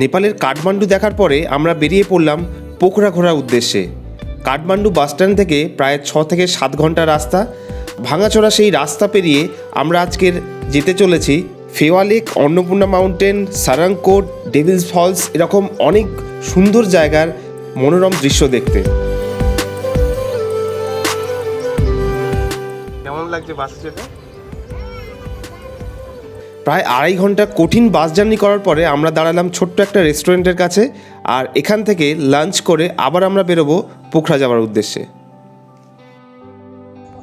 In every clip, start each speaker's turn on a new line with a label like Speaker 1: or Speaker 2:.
Speaker 1: নেপালের কাঠমান্ডু দেখার পরে আমরা বেরিয়ে পড়লাম পোখরা ঘোরার উদ্দেশ্যে। কাঠমান্ডু বাসস্ট্যান্ড থেকে প্রায় ছ থেকে সাত ঘণ্টা রাস্তা। ভাঙাচোরা সেই রাস্তা পেরিয়ে আমরা আজকের যেতে চলেছি Phewa lake, Annapurna mountain, Sarangkot, Devil's Falls এরকম অনেক সুন্দর জায়গার মনোরম দৃশ্য দেখতে। কেমন লাগছে বাসে যেতে প্রায় আড়াই ঘণ্টা কঠিন বাস জার্নি করার পরে আমরা দাঁড়ালাম ছোট্ট একটা রেস্টুরেন্টের কাছে আর এখান থেকে লাঞ্চ করে আবার আমরা বেরোবো পোখরা যাওয়ার উদ্দেশ্যে।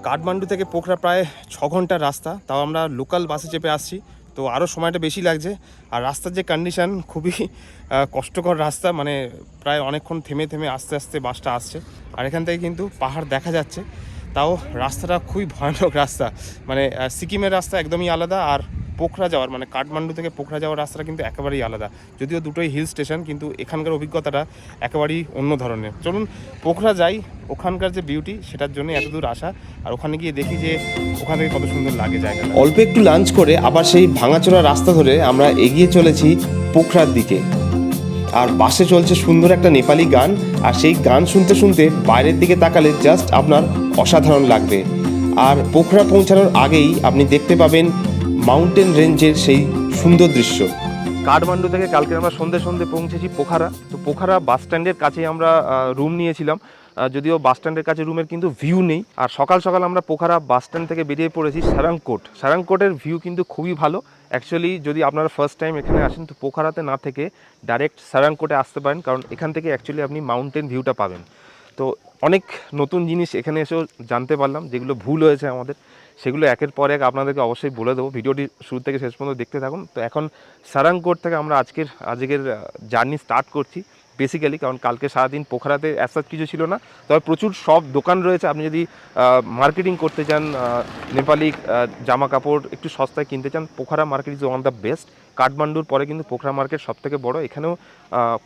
Speaker 1: কাঠমান্ডু থেকে পোখরা প্রায় ছ ঘণ্টার রাস্তা, তাও আমরা লোকাল বাসে চেপে আসছি। তো আরও সময়টা বেশি লাগছে। আর রাস্তার যে কন্ডিশন খুবই কষ্টকর রাস্তা মানে প্রায় অনেকক্ষণ থেমে থেমে আস্তে আস্তে বাসটা আসছে। আর এখান থেকে কিন্তু পাহাড় দেখা যাচ্ছে। তাও রাস্তাটা খুবই ভয়ানক রাস্তা। মানে সিকিমের রাস্তা একদমই আলাদা আর পোখরা যাওয়ার মানে কাঠমান্ডু থেকে পোখরা যাওয়ার রাস্তাটা কিন্তু একেবারেই আলাদা। যদিও দুটোই হিল স্টেশন কিন্তু এখানকার অভিজ্ঞতাটা একেবারেই অন্য ধরনের। চলুন, পোখরা যাই, ওখানকার যে বিউটি সেটার জন্য এত দূর আসা, আর ওখানে গিয়ে দেখি যে ওখান থেকে কত সুন্দর লাগে জায়গাটা। অল্প একটু লাঞ্চ করে আবার সেই ভাঙাচোরা রাস্তা ধরে আমরা এগিয়ে চলেছি পোখরার দিকে। আর বাসে চলছে সুন্দর একটা নেপালি গান, আর সেই গান শুনতে শুনতে বাইরের দিকে তাকালে জাস্ট আপনার অসাধারণ লাগবে। আর পোখরা পৌঁছানোর আগেই আপনি দেখতে পাবেন মাউন্টেন রেঞ্জের সেই সুন্দর দৃশ্য।
Speaker 2: কাঠমান্ডু থেকে কালকে আমরা সন্ধে সন্ধে পৌঁছেছি পোখারা। তো পোখারা বাস স্ট্যান্ডের কাছেই আমরা রুম নিয়েছিলাম। যদিও বাস স্ট্যান্ডের কাছে রুমের কিন্তু ভিউ নেই। আর সকাল সকাল আমরা পোখারা বাস স্ট্যান্ড থেকে বেরিয়ে পড়েছি সারাংকোট। সারাংকোটের ভিউ কিন্তু খুবই ভালো। অ্যাকচুয়ালি যদি আপনারা ফার্স্ট টাইম এখানে আসেন, তো পোখারাতে না থেকে ডাইরেক্ট সারাংকোটে আসতে পারেন। কারণ এখান থেকে অ্যাকচুয়ালি আপনি মাউন্টেন ভিউটা পাবেন। তো অনেক নতুন জিনিস এখানে এসেও জানতে পারলাম, যেগুলো ভুল হয়েছে আমাদের। সেগুলো একের পর এক আপনাদেরকে অবশ্যই বলে দেবো। ভিডিওটি শুরু থেকে শেষ পর্যন্ত দেখতে থাকুন। তো এখন সারাংকোট থেকে আমরা আজকের আজকের জার্নি স্টার্ট করছি বেসিক্যালি কারণ কালকে সারাদিন পোখরাতে অ্যাসাজ কিছু ছিল না। তবে প্রচুর সব দোকান রয়েছে। আপনি যদি মার্কেটিং করতে চান নেপালি জামা কাপড় একটু সস্তায় কিনতে চান, Pokhara market is one the best কাঠমান্ডুর পরে কিন্তু পোখরা মার্কেট সব থেকে বড়। এখানেও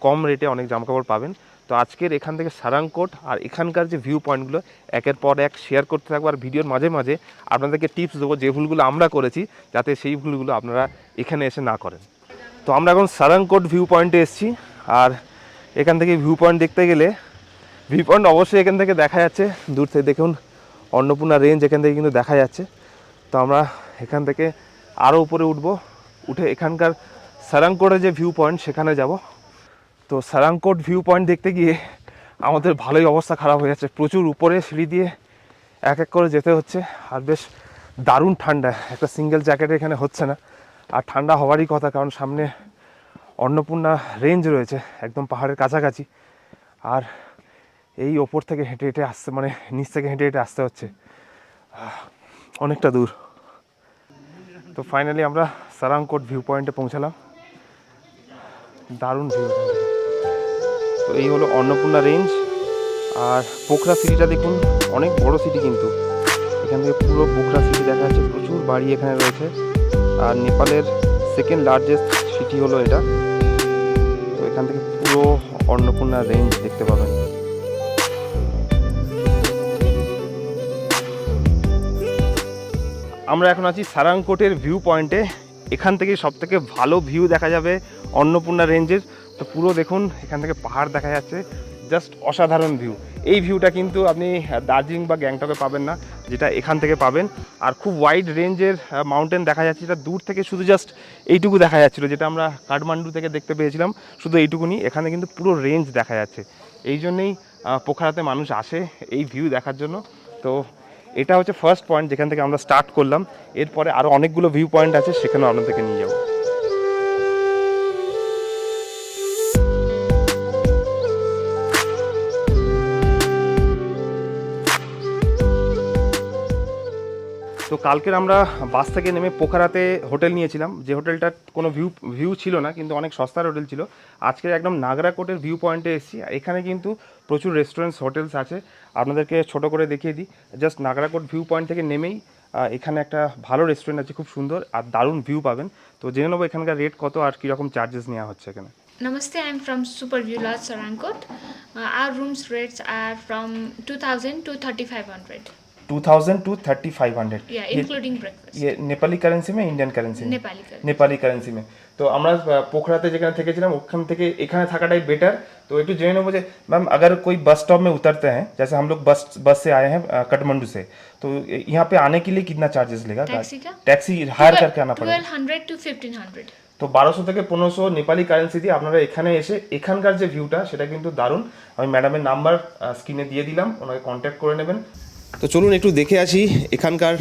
Speaker 2: কম রেটে অনেক জামা কাপড় পাবেন। তো আজকের এখান থেকে সারাংকোট আর এখানকার যে ভিউ পয়েন্টগুলো একের পর এক শেয়ার করতে থাকব। আর ভিডিওর মাঝে মাঝে আপনাদেরকে টিপস দেবো যে ভুলগুলো আমরা করেছি যাতে সেই ভুলগুলো আপনারা এখানে এসে না করেন। তো আমরা এখন সারাংকোট ভিউ পয়েন্টে এসেছি। আর এখান থেকে ভিউ পয়েন্ট দেখতে গেলে ভিউ পয়েন্ট অবশ্যই এখান থেকে দেখা যাচ্ছে। দূর থেকে দেখুন, অন্নপূর্ণা রেঞ্জ এখান থেকে কিন্তু দেখা যাচ্ছে। তো আমরা এখান থেকে আরও উপরে উঠব, উঠে এখানকার সারাংকোটের যে ভিউ পয়েন্ট সেখানে যাব। তো সারাংকোট ভিউ পয়েন্ট দেখতে গিয়ে আমাদের ভালোই অবস্থা খারাপ হয়ে যাচ্ছে। প্রচুর উপরে সিঁড়ি দিয়ে এক এক করে যেতে হচ্ছে। আর বেশ দারুণ ঠান্ডা। একটা সিঙ্গেল জ্যাকেট এখানে হচ্ছে না। আর ঠান্ডা হওয়ারই কথা, কারণ সামনে অন্নপূর্ণা রেঞ্জ রয়েছে, একদম পাহাড়ের কাছাকাছি। আর এই ওপর থেকে হেঁটে হেঁটে আসতে মানে নিচ থেকে হেঁটে হেঁটে আসতে হচ্ছে। অনেকটা দূর। তো ফাইনালি আমরা সারাংকোট ভিউ পয়েন্টে পৌঁছালাম। দারুণ ভিউ তো এই হলো অন্নপূর্ণা রেঞ্জ আর পোখরা সিটিটা দেখুন, অনেক বড় সিটি কিন্তু। এখান থেকে পুরো পোখরা সিটি দেখা যাচ্ছে, প্রচুর বাড়ি এখানে রয়েছে। আর নেপালের সেকেন্ড লার্জেস্ট সিটি হলো এটা। তো এখান থেকে পুরো অন্নপূর্ণা রেঞ্জ দেখতে পাবেন। আমরা এখন আছি সারাংকোটের ভিউ পয়েন্টে এখান থেকে সব থেকে ভালো ভিউ দেখা যাবে অন্নপূর্ণা রেঞ্জের তো পুরো দেখুন, এখান থেকে পাহাড় দেখা যাচ্ছে জাস্ট অসাধারণ ভিউ এই ভিউটা কিন্তু আপনি দার্জিলিং বা গ্যাংটকে পাবেন না, যেটা এখান থেকে পাবেন। আর খুব ওয়াইড রেঞ্জের মাউন্টেন দেখা যাচ্ছে, যেটা দূর থেকে শুধু জাস্ট এইটুকু দেখা যাচ্ছিল, যেটা আমরা কাঠমান্ডু থেকে দেখতে পেয়েছিলাম, শুধু এইটুকুনি। এখানে কিন্তু পুরো রেঞ্জ দেখা যাচ্ছে। এই জন্যেই পোখরাতে মানুষ আসে এই ভিউ দেখার জন্য। তো এটা হচ্ছে ফার্স্ট পয়েন্ট যেখান থেকে আমরা স্টার্ট করলাম। এরপরে আরও অনেকগুলো ভিউ পয়েন্ট আছে, সেখানেও আপনাদেরকে নিয়ে যাব। তো কালকের আমরা বাস থেকে নেমে পোখারাতে হোটেল নিয়েছিলাম। যে হোটেলটার কোনো ভিউ ভিউ ছিল না কিন্তু অনেক সস্তার হোটেল ছিল। আজকে একদম নাগরাকোটের ভিউ পয়েন্টে এসেছি। এখানে কিন্তু প্রচুর রেস্টুরেন্টস হোটেলস আছে। আপনাদেরকে ছোট করে দেখিয়ে দিই। জাস্ট নাগরাকোট ভিউ পয়েন্ট থেকে নেমেই এখানে একটা ভালো রেস্টুরেন্ট আছে খুব সুন্দর আর দারুণ ভিউ পাবেন। তো জেনে নেব এখানকার রেট কত আর কীরকম চার্জেস নেওয়া হচ্ছে এখানে।
Speaker 3: Namaste, I'm from Superview Lodge, Sarangkot. Uh, our rooms rates are from 2000 to 3500.
Speaker 2: Two thousand two thirty five hundred
Speaker 3: Yeah, including breakfast.
Speaker 2: ये नेपाली करेंसी में इंडियन करेंसी में
Speaker 3: Nepali currency.
Speaker 2: नेपाली करेंसी में তো আমরা আহ, পোখরাতে যেখানে থেকেছিলাম ওখান থেকে এখানে থাকাটাই বেটার তো একটু জেনে নেবো যে मैम अगर कोई बस स्टॉप में उतरते हैं जैसे हम लोग बस बस से आए हैं अ, काठमांडू से तो यहाँ पे आने के लिए कितना चार्जेस लेगा
Speaker 3: टैक्सी का?
Speaker 2: टैक्सी हायर करके आना पड़ेगा
Speaker 3: twelve hundred to fifteen hundred
Speaker 2: তো বারোশো থেকে পনেরোশো নেপালি কারেন্সি দিয়ে আপনারা এখানে এসে এখানকার যে ভিউটা সেটা কিন্তু দারুণ আমি ম্যাডামের নাম্বার স্ক্রিনে দিয়ে দিলাম ওনাকে কন্ট্যাক্ট করে নেবেন তো চলুন একটু দেখে আসি এখানকার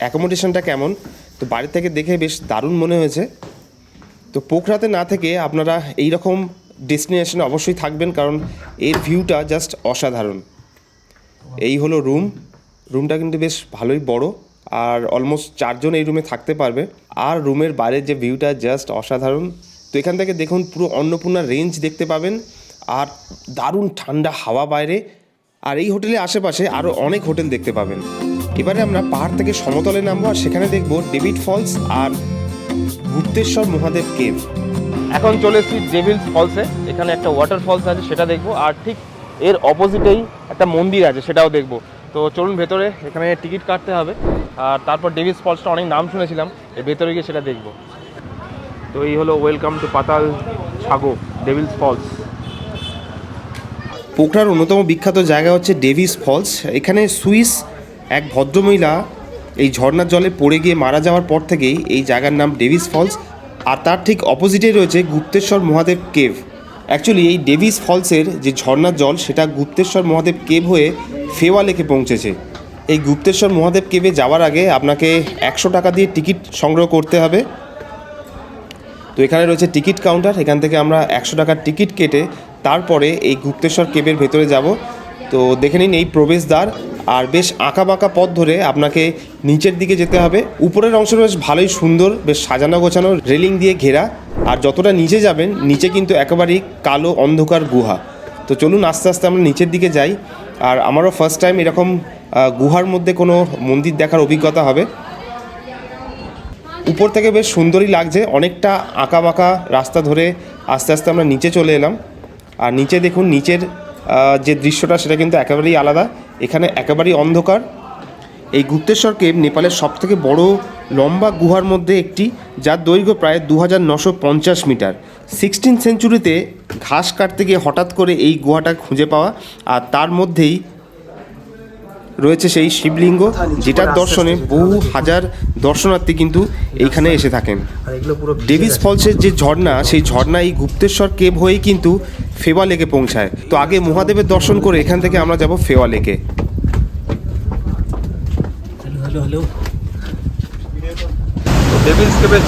Speaker 2: অ্যাকোমোডেশনটা কেমন। তো বাড়ি থেকে দেখে বেশ দারুণ মনে হয়েছে। তো পোখরাতে না থেকে আপনারা এই রকম ডেস্টিনেশনে অবশ্যই থাকবেন, কারণ এর ভিউটা জাস্ট অসাধারণ। এই হলো রুম রুমটা কিন্তু বেশ ভালোই বড়, আর অলমোস্ট চারজন এই রুমে থাকতে পারবে। আর রুমের বাইরের যে ভিউটা জাস্ট অসাধারণ। তো এখান থেকে দেখুন পুরো অন্নপূর্ণা রেঞ্জ দেখতে পাবেন, আর দারুণ ঠান্ডা হাওয়া বাইরে। আর এই হোটেলের আশেপাশে আরও অনেক হোটেল দেখতে পাবেন। এবারে আমরা পাহাড় থেকে সমতলে নামবো আর সেখানে দেখব ডেভিড ফলস আর গুপ্তেশ্বর মহাদেব কেভ।
Speaker 4: এখন চলে এসেছি ডেভিলস ফলসে, এখানে একটা ওয়াটার ফলস আছে, সেটা দেখব। আর ঠিক এর অপোজিটেই একটা মন্দির আছে, সেটাও দেখব। তো চলুন ভেতরে, এখানে টিকিট কাটতে হবে। আর তারপর ডেভিলস ফলসটা অনেক নাম শুনেছিলাম এর ভেতরে গিয়ে সেটা দেখব। তো এই হলো welcome to Patale Chhango Devil's Falls
Speaker 2: পোখরার অন্যতম বিখ্যাত জায়গা হচ্ছে ডেভিস ফলস। এখানে সুইস এক ভদ্রমহিলা এই ঝর্ণার জলে পড়ে গিয়ে মারা যাওয়ার পর থেকেই এই জায়গার নাম ডেভিস ফলস। আর তার ঠিক অপোজিটেই রয়েছে গুপ্তেশ্বর মহাদেব কেভ। অ্যাকচুয়ালি এই ডেভিস ফলসের যে ঝর্ণার জল, সেটা গুপ্তেশ্বর মহাদেব কেভ হয়ে ফেওয়া লেকে পৌঁছেছে। এই গুপ্তেশ্বর মহাদেব কেভে যাওয়ার আগে আপনাকে একশো টাকা দিয়ে টিকিট সংগ্রহ করতে হবে। তো এখানে রয়েছে টিকিট কাউন্টার। এখান থেকে আমরা একশো টাকার টিকিট কেটে তারপরে এই গুপ্তেশ্বর কেবের ভেতরে যাব। তো দেখে নিন এই প্রবেশদ্বার, আর বেশ আঁকা বাঁকা পথ ধরে আপনাকে নিচের দিকে যেতে হবে। উপরের অংশ বেশ ভালোই সুন্দর, বেশ সাজানো গোছানো রেলিং দিয়ে ঘেরা। আর যতটা নিচে যাবেন, নিচে কিন্তু একেবারেই কালো অন্ধকার গুহা। তো চলুন আস্তে আস্তে আমরা নিচের দিকে যাই। আর আমারও ফার্স্ট টাইম এরকম গুহার মধ্যে কোনো মন্দির দেখার অভিজ্ঞতা হবে। উপর থেকে বেশ সুন্দরই লাগছে, অনেকটা আঁকা বাঁকা রাস্তা ধরে আস্তে আস্তে আমরা নিচে চলে এলাম। আর নিচে দেখুন, নিচের যে দৃশ্যটা, সেটা কিন্তু একেবারেই আলাদা। এখানে একেবারেই অন্ধকার। এই গুপ্তেশ্বর কেভ নেপালের সবথেকে বড় লম্বা গুহার মধ্যে একটি, যার দৈর্ঘ্য প্রায় দু হাজার নশো পঞ্চাশ মিটার। সিক্সটিন সেঞ্চুরিতে ঘাস কাটতে গিয়ে হঠাৎ করে এই গুহাটা খুঁজে পাওয়া, আর তার মধ্যেই রয়েছে সেই শিবলিঙ্গ, যেটার দর্শনে বহু হাজার দর্শনার্থী কিন্তু এইখানে এসে থাকেন। ডেভিস ফলসের যে ঝর্ণা, সেই ঝর্ণা এই গুপ্তেশ্বর কেভ হয়েই কিন্তু ফেওয়া লেকে পৌঁছায়। তো আগে মহাদেবের দর্শন করে এখান থেকে আমরা যাব ফেওয়া লেকে।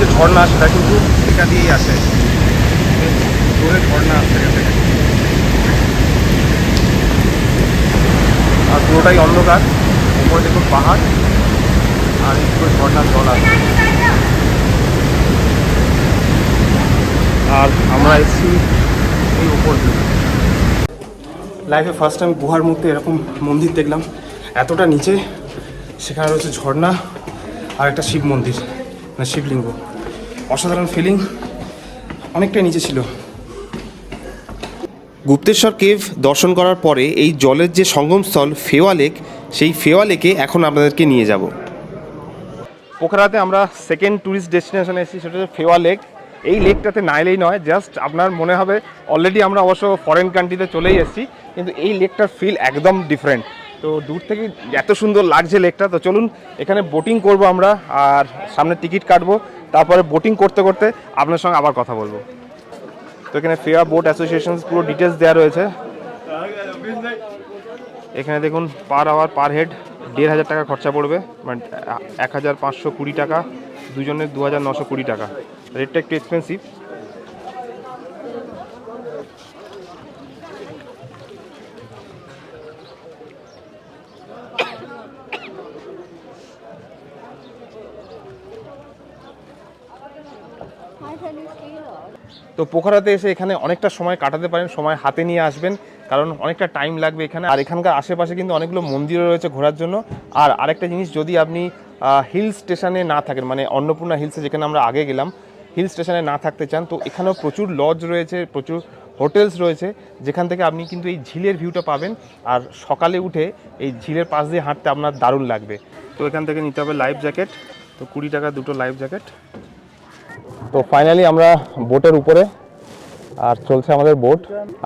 Speaker 4: যে ঝর্ণা, সেটা কিন্তু এটা দিয়েই আসে। ঝর্ণা আসছে এখান থেকে আর পুরোটাই অন্ধকার। উপরে দেখুন পাহাড় আর পুরো ঝর্ণার জল আছে। আর আমরা এসেছি এই উপর
Speaker 2: লাইফে ফার্স্ট টাইম গুহার মধ্যে এরকম মন্দির দেখলাম। এতটা নিচে, সেখানে রয়েছে ঝর্ণা আর একটা শিব মন্দির মানে শিবলিঙ্গ। অসাধারণ ফিলিং অনেকটাই নিচে ছিল। গুপ্তেশ্বর কেভ দর্শন করার পরে এই জলের যে সঙ্গমস্থল ফেওয়া লেক, সেই ফেওয়া লেকে এখন আপনাদেরকে নিয়ে যাব।
Speaker 4: পোখরাতে আমরা সেকেন্ড ট্যুরিস্ট ডেস্টিনেশনে এসেছি, সেটা হচ্ছে ফেওয়া লেক। এই লেকটাতে নাইলেই নয় জাস্ট আপনার মনে হবে অলরেডি আমরা অবশ্য ফরেন কান্ট্রিতে চলেই এসেছি, কিন্তু এই লেকটার ফিল একদম ডিফারেন্ট তো দূর থেকে এত সুন্দর লাগছে লেকটা, তো চলুন এখানে বোটিং করব আমরা, আর সামনে টিকিট কাটবো, তারপরে বোটিং করতে করতে আপনার সঙ্গে আবার কথা বলব। তো এখানে ফেয়া বোট অ্যাসোসিয়েশন পুরো ডিটেলস দেওয়া রয়েছে। এখানে দেখুন পার আওয়ার পার হেড দেড় হাজার টাকা খরচা পড়বে মানে এক হাজার পাঁচশো কুড়ি টাকা, দুজনের দু হাজার নশো কুড়ি টাকা। রেটটা একটু এক্সপেন্সিভ তো পোখরাতে এসে এখানে অনেকটা সময় কাটাতে পারেন, সময় হাতে নিয়ে আসবেন, কারণ অনেকটা টাইম লাগবে এখানে। আর এখানকার আশেপাশে কিন্তু অনেকগুলো মন্দিরও রয়েছে ঘোরার জন্য। আর আরেকটা জিনিস, যদি আপনি হিল স্টেশনে না থাকেন মানে অন্নপূর্ণা হিলসে যেখানে আমরা আগে গেলাম হিল স্টেশনে না থাকতে চান, তো এখানেও প্রচুর লজ রয়েছে, প্রচুর হোটেলস রয়েছে, যেখান থেকে আপনি কিন্তু এই ঝিলের ভিউটা পাবেন। আর সকালে উঠে এই ঝিলের পাশ দিয়ে হাঁটতে আপনার দারুণ লাগবে। তো এখান থেকে নিতে হবে লাইফ জ্যাকেট তো কুড়ি টাকা দুটো লাইফ জ্যাকেট
Speaker 2: তো ফাইনালি আমরা বোটের উপরে, আর চলছে আমাদের বোট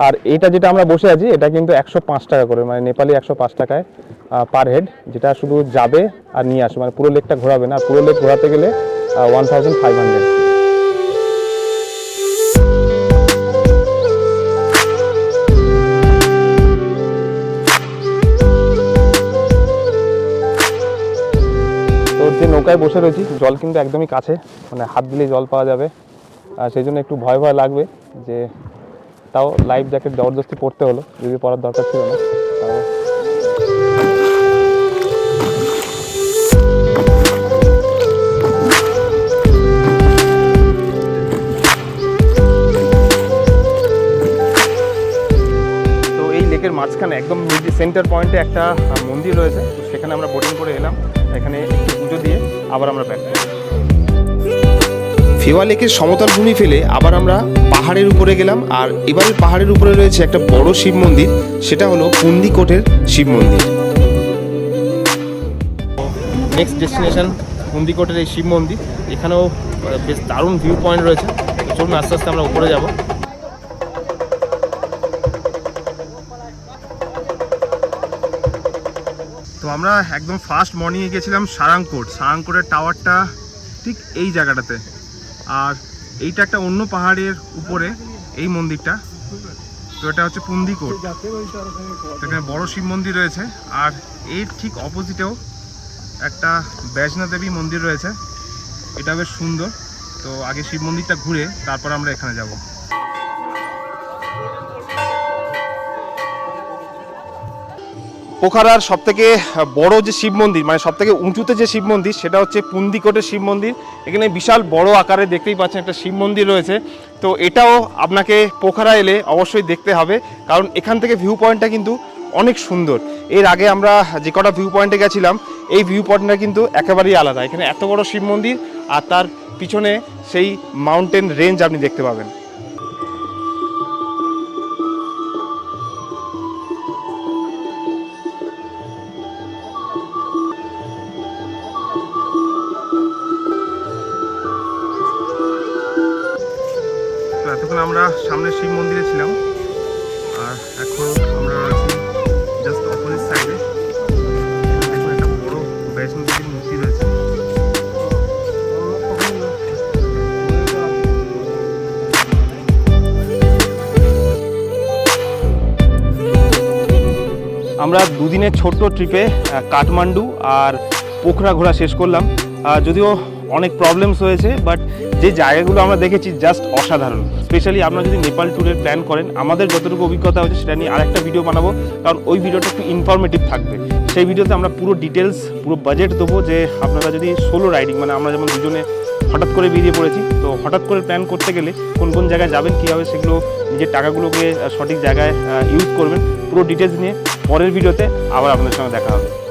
Speaker 2: আর এটা যেটা আমরা বসে আছি, এটা কিন্তু একশো পাঁচ টাকা করে মানে নেপালি একশো পাঁচ টাকায় পার হেড যেটা শুধু যাবে আর নিয়ে আসবে মানে পুরো লেকটা ঘোরাবে না। পুরো লেক ঘোরাতে গেলে ওয়ান থাউজেন্ড ফাইভ হান্ড্রেড যে নৌকায় বসে রয়েছি, জল কিন্তু একদমই কাছে মানে হাত দিলে জল পাওয়া যাবে। আর সেই জন্য একটু ভয় ভয় লাগবে যে তাও লাইফ জ্যাকেট জবরদস্তি পড়তে হলো, যদি পরার দরকার ছিল না। মাঝখানে একদম সেন্টার পয়েন্টে একটা মন্দির রয়েছে, তো সেখানে আমরা বোটিং করে এলাম। এখানে একটু পুজো দিয়ে আবার আমরা ব্যাক
Speaker 1: ফেওয়া লেকের সমতল ভূমি ফেলে আবার আমরা পাহাড়ের উপরে গেলাম আর এবারে পাহাড়ের উপরে রয়েছে একটা বড় শিব মন্দির সেটা হলো কুন্দিকোটের শিব মন্দির। নেক্সট ডেস্টিনেশন কুন্দিকোটের এই শিব মন্দির। এখানেও বেশ দারুণ ভিউ পয়েন্ট রয়েছে চলুন আস্তে আস্তে আমরা উপরে যাব। আমরা একদম ফার্স্ট মর্নিংয়ে গেছিলাম সারাংকোট। সারাংকোটের টাওয়ারটা ঠিক এই জায়গাটাতে। আর এইটা একটা অন্য পাহাড়ের উপরে, এই মন্দিরটা। তো এটা হচ্ছে পুন্দিকোট। এখানে বড় শিব মন্দির রয়েছে। আর এর ঠিক অপোজিটেও একটা বৈষ্ণো দেবী মন্দির রয়েছে। এটা বেশ সুন্দর। তো আগে শিব মন্দিরটা ঘুরে তারপর আমরা এখানে যাব। পোখারার সব থেকে বড় যে শিব মন্দির মানে সব থেকে উঁচুতে যে শিব মন্দির, সেটা হচ্ছে পুন্দিকোটের শিব মন্দির। এখানে বিশাল বড় আকারে দেখতেই পাচ্ছেন একটা শিব মন্দির রয়েছে। তো এটাও আপনাকে পোখারা এলে অবশ্যই দেখতে হবে, কারণ এখান থেকে ভিউ পয়েন্টটা কিন্তু অনেক সুন্দর। এর আগে আমরা যে কটা ভিউ পয়েন্টে গেছিলাম, এই ভিউ পয়েন্টটা কিন্তু একেবারেই আলাদা। এখানে এত বড় শিব মন্দির আর তার পিছনে সেই মাউন্টেন রেঞ্জ আপনি দেখতে পাবেন। সামনে শিব মন্দিরে ছিলাম। আর এখন আমরা আছি জাস্ট অপোজিট সাইডে
Speaker 2: আমরা দুদিনের ছোট্ট ট্রিপে কাঠমান্ডু আর পোখরা ঘোরা শেষ করলাম। যদিও অনেক প্রবলেমস হয়েছে বাট যে জায়গাগুলো আমরা দেখেছি জাস্ট অসাধারণ। স্পেশালি আপনারা যদি নেপাল ট্যুরের প্ল্যান করেন, আমাদের যতটুকু অভিজ্ঞতা হয়েছে সেটা নিয়ে আরেকটা ভিডিও বানাবো, কারণ ওই ভিডিওটা একটু ইনফরমেটিভ থাকবে। সেই ভিডিওতে আমরা পুরো ডিটেলস পুরো বাজেট দেবো যে আপনারা যদি সোলো রাইডিং মানে আমরা যেমন দুজনে হঠাৎ করে বেরিয়ে পড়েছি, তো হঠাৎ করে প্ল্যান করতে গেলে কোন কোন জায়গায় যাবেন, কীভাবে সেগুলো, নিজের টাকাগুলোকে সঠিক জায়গায় ইউজ করবেন, পুরো ডিটেলস নিয়ে পরের ভিডিওতে আবার আপনাদের সঙ্গে দেখা হবে।